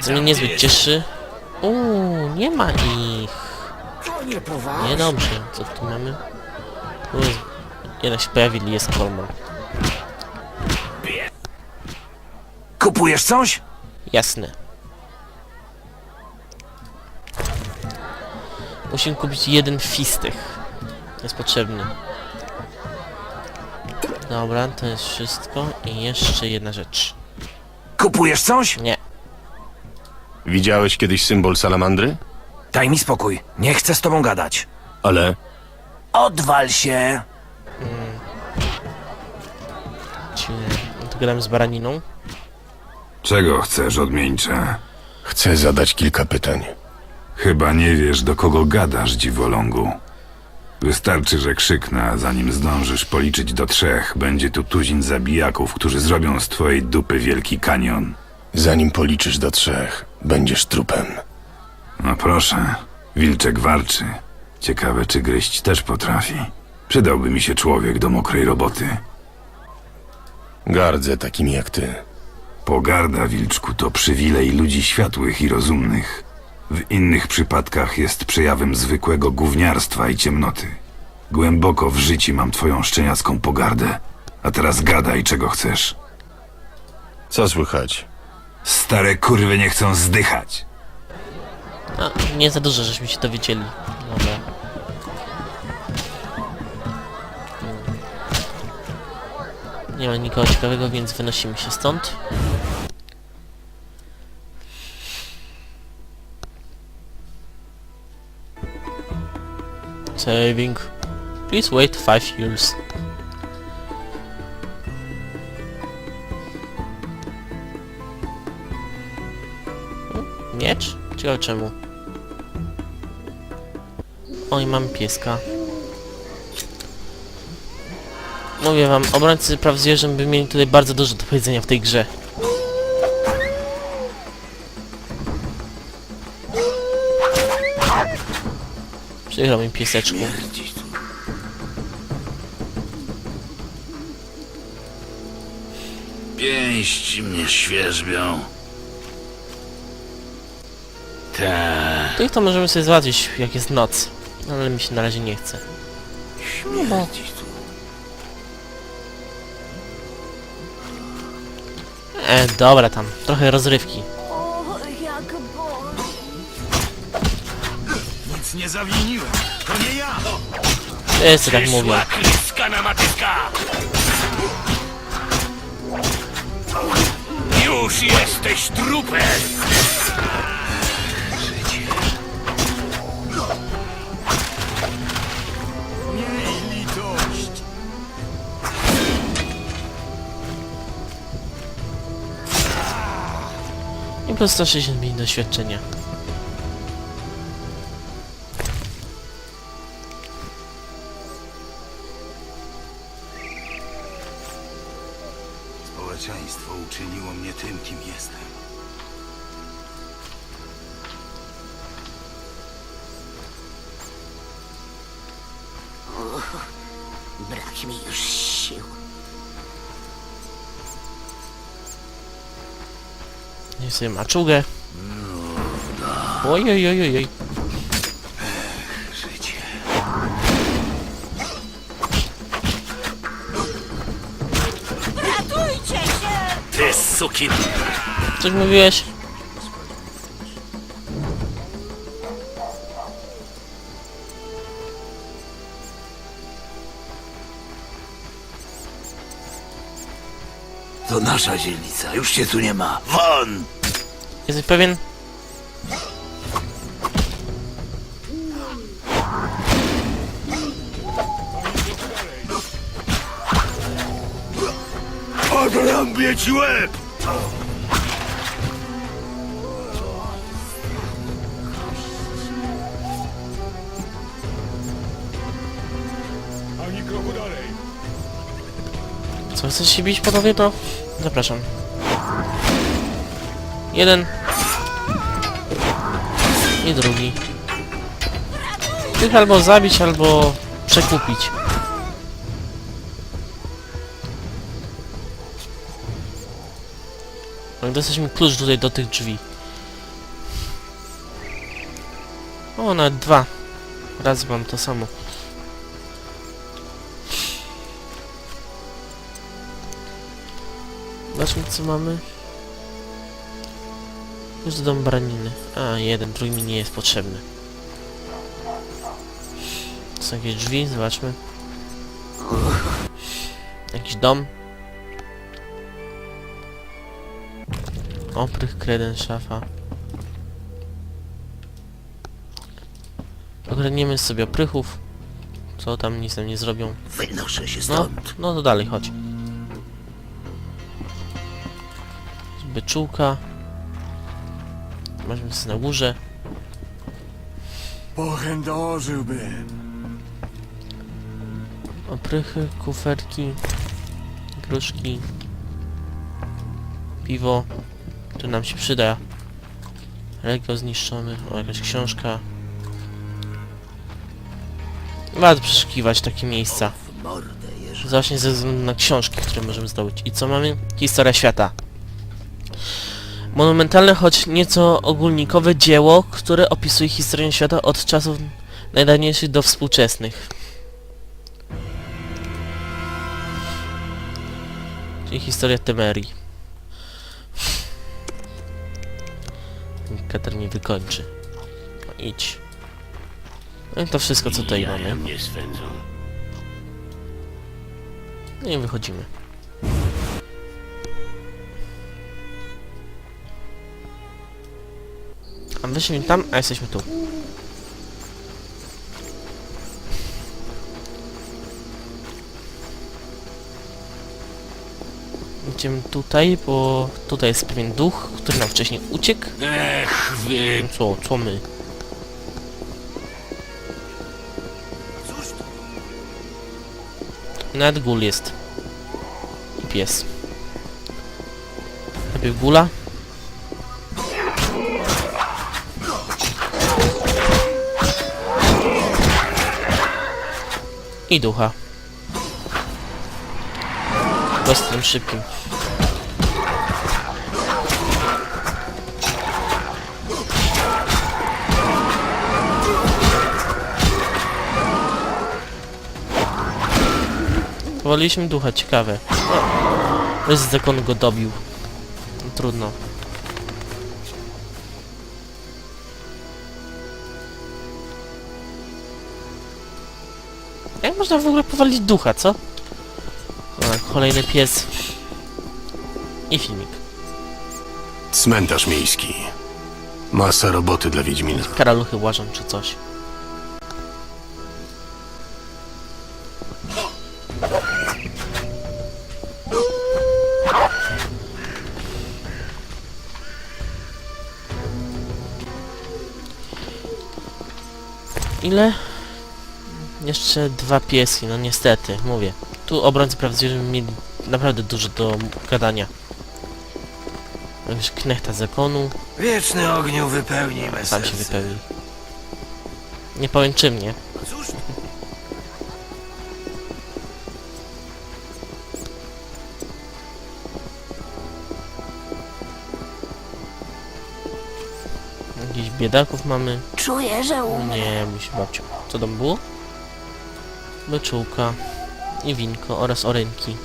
Co mnie niezbyt cieszy. Uuu, nie ma ich. To. Niedobrze. Co tu mamy? Jest... Jednak się pojawili, jest Kolmon. Kupujesz coś? Jasne. Musimy kupić jeden fistych. Jest potrzebny. Dobra, to jest wszystko. I jeszcze jedna rzecz. Kupujesz coś? Nie. Widziałeś kiedyś symbol salamandry? Daj mi spokój. Nie chcę z tobą gadać. Ale Odwal się. To gadamy z baraniną. Czego chcesz, odmieńcze? chcę zadać kilka pytań. Chyba nie wiesz, do kogo gadasz, dziwolągu. Wystarczy, że krzyknę, a zanim zdążysz policzyć do trzech, będzie tu tuzin zabijaków, którzy zrobią z twojej dupy wielki kanion. Zanim policzysz do trzech, będziesz trupem. No proszę, wilczek warczy. Ciekawe, czy gryźć też potrafi. Przydałby mi się człowiek do mokrej roboty. Gardzę takimi jak ty. Pogarda, wilczku, to przywilej ludzi światłych i rozumnych. W innych przypadkach jest przejawem zwykłego gówniarstwa i ciemnoty. Głęboko w życiu mam twoją szczeniacką pogardę. A teraz gadaj, czego chcesz. Co słychać? Stare kurwy nie chcą zdychać. A, nie za dużo, żeśmy się dowiedzieli. Dobra. Nie ma nikogo ciekawego, więc wynosimy się stąd. Saving. Please wait five years. Ciekawe czemu. Oj, mam pieska. Mówię wam, obrońcy praw zwierząt by mieli tutaj bardzo dużo do powiedzenia w tej grze. Przykro mi pieseczku. Pięści mnie świerzbią. Tak. Tych to możemy sobie załatwić, jak jest noc. Ale mi się na razie nie chce. Śmierdzi tu. E, dobra tam. Trochę rozrywki. O, jak boli. Nic nie zawiniłem. To nie ja. Wszyscy tak mówią. Szła kliska na matyska. Już jesteś trupem. I plus 165 doświadczenia. Społeczeństwo uczyniło mnie tym, kim jestem. Brak mi już sił. Nie sobie maczugę. Oj, oj, oj, oj, oj. Życie. Ratujcie się! Ty sukin. Coś mówiłeś? To nasza dzielnica. Już cię tu nie ma. Won! Jesteś pewien? Odrąbię ci łeb! Co, chcesz się bić panowie, to Zapraszam. Jeden. I drugi. Tych albo zabić, albo przekupić. No dostaliśmy klucz tutaj do tych drzwi. O, na dwa. Raz mam to samo. Zobaczmy co mamy. Już do domu baraniny. A, jeden, drugi mi nie jest potrzebny. To są jakieś drzwi, zobaczmy. Jakiś dom. Oprych, kreden, szafa. Ogarniemy sobie oprychów. Co tam nic nam nie zrobią. Wynoszę się No, stąd. no to dalej, chodź. Byczółka. Masz sobie na górze. Pochędożyłbym. Oprychy, kuferki, gruszki, piwo. To nam się przyda. Lego zniszczony. O, jakaś książka. Warto przeszukiwać takie miejsca. Właśnie ze względu na książki, które możemy zdobyć. I co mamy? Historia świata. Monumentalne, choć nieco ogólnikowe dzieło, które opisuje historię świata od czasów najdawniejszych do współczesnych. Czyli historia Temerii. Katar mnie wykończy. No idź. No i to wszystko, co tutaj mamy. No i wychodzimy. A wyszliśmy tam, a jesteśmy tu. Idziemy tutaj, bo tutaj jest pewien duch, który nam wcześniej uciekł. Ech, wy... Co, co my? Nawet gul jest. I pies. Najpierw gula. I ducha. Ostrym, szybkim. Powaliliśmy ducha, ciekawe. Bez zakonu go dobił. No, trudno. Jak można w ogóle powalić ducha, co? O, kolejny pies. I filmik. Cmentarz miejski. Masa roboty dla Wiedźmina. Karaluchy łażą czy coś. Ile? Jeszcze dwa pieski, no niestety, mówię. Tu obrońcy praw zwierząt mieli naprawdę dużo do gadania. Jakiegoś knechta zakonu. Wieczny ogniu wypełni me Sam się serce. wypełni. Nie powiem czym, nie? Cóż? Jakichś biedaków mamy. Czuję, że umrę. Nie, musi babciu. Co tam było? Beczułka i winko oraz orynki.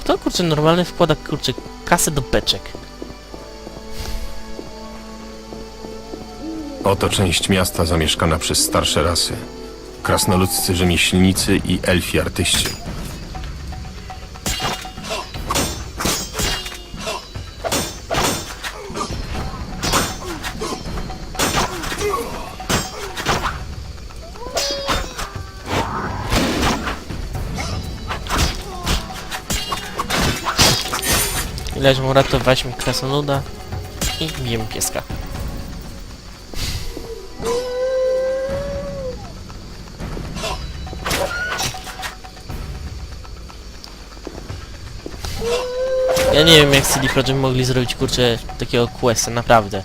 Kto kurczę normalny wkłada kurczę kasę do beczek? Oto część miasta zamieszkana przez starsze rasy. Krasnoludzcy rzemieślnicy i elfi artyści. Ileż mu uratowaliśmy krasnoluda i bijemy pieska. Ja nie wiem jak CD Projekt mogli zrobić kurczę takiego questa, naprawdę.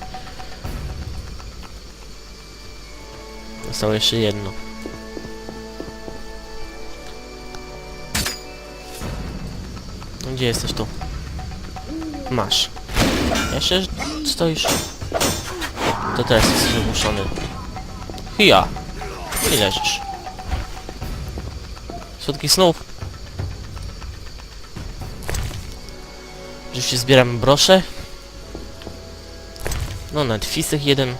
Zostało jeszcze jedno. No Gdzie jesteś tu? Masz. Jeszcze stoisz. To teraz jesteś ogłuszony. Hija! I leżysz. Słodkich snów. Oczywiście zbieram brosze. No, nawet fistek jeden.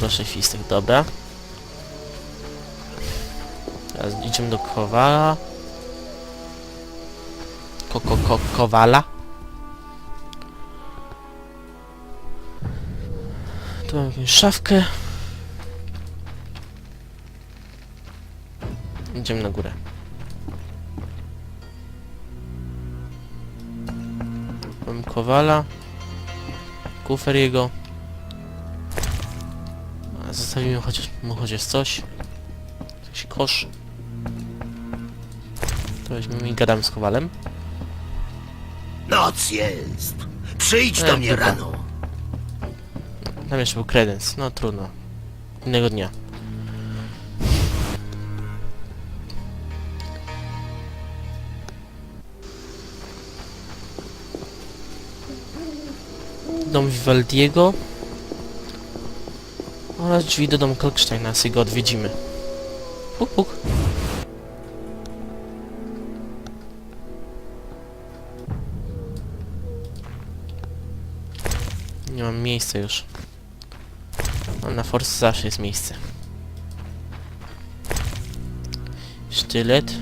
Brosze fistek, dobra. Teraz idziemy do Kowala. Ko, ko, ko, Kowala. Tu mam jakąś szafkę. Idziemy na górę. Mam Kowala. Kufer jego. Zostawimy chociaż, mu chociaż coś. Jakiś kosz. To weźmiemy i gadamy z Kowalem. Noc jest. Przyjdź E, do mnie dobra. rano. Tam jeszcze był kredens. No trudno. Innego dnia. Dom Vivaldiego oraz drzwi do domu Kalksteina, sobie go odwiedzimy. Puk, puk. Nie mam miejsca już. A na Force zawsze jest miejsce. Sztylet.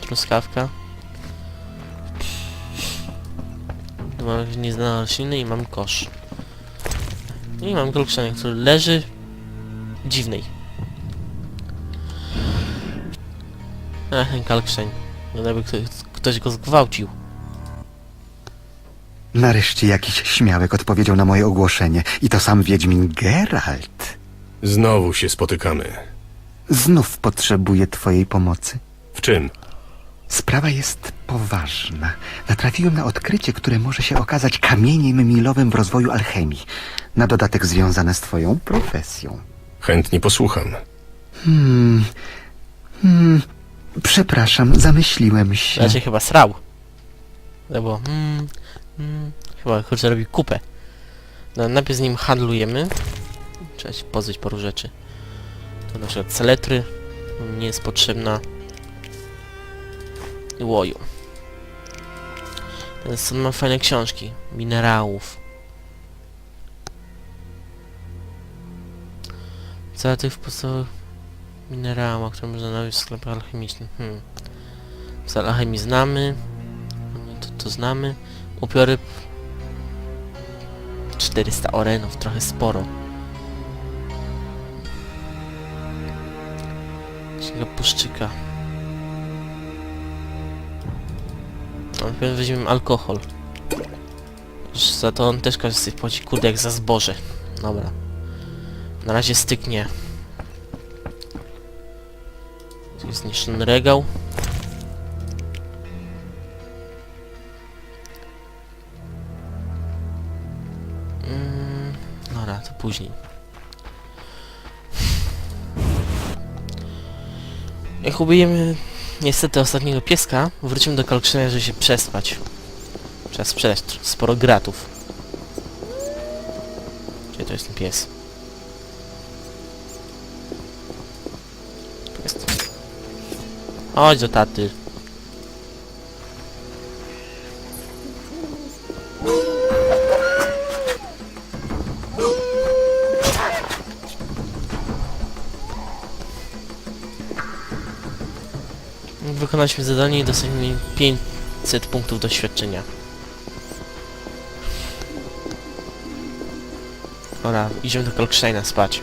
Truskawka. Mam nieznane rośliny i mam kosz. I mam kolkszany, który leży dziwnej. Ach, ten kalkszeń. Jakby ktoś, ktoś go zgwałcił. Nareszcie jakiś śmiałek odpowiedział na moje ogłoszenie. I to sam Wiedźmin Geralt. Znowu się spotykamy. Znów potrzebuję twojej pomocy. W czym? Sprawa jest poważna. Natrafiłem na odkrycie, które może się okazać kamieniem milowym w rozwoju alchemii. Na dodatek związane z twoją profesją. Chętnie posłucham. Hmm. Hmm. Przepraszam, zamyśliłem się. Raczej chyba srał. Albo, mm, mm, chyba kurczę robi kupę. No, najpierw z nim handlujemy. Trzeba się pozbyć paru rzeczy. To na przykład saletry. Nie jest potrzebna. I łoju. Ten są ma fajne książki. Minerałów. Zalety w podstawowych minerałach, które można znaleźć w sklepach alchemicznych. Hmm. Alchemii znamy. No To, to znamy. Upiory... 400 orenów, trochę sporo. Księga puszczyka. No, najpierw weźmiemy alkohol. Już za to on też każdy sobie płaci kurde jak za zboże. Dobra. Na razie styknie. Tu jest zniszczony regał. Później. Jak ubijemy niestety ostatniego pieska, wrócimy do Kalkszyna, żeby się przespać. Trzeba sprzedać sporo gratów. Gdzie to jest ten pies? Tu jest. Chodź do taty. Wykonaliśmy zadanie i dostaliśmy 500 punktów doświadczenia. Dobra, idziemy do Kalksteina spać.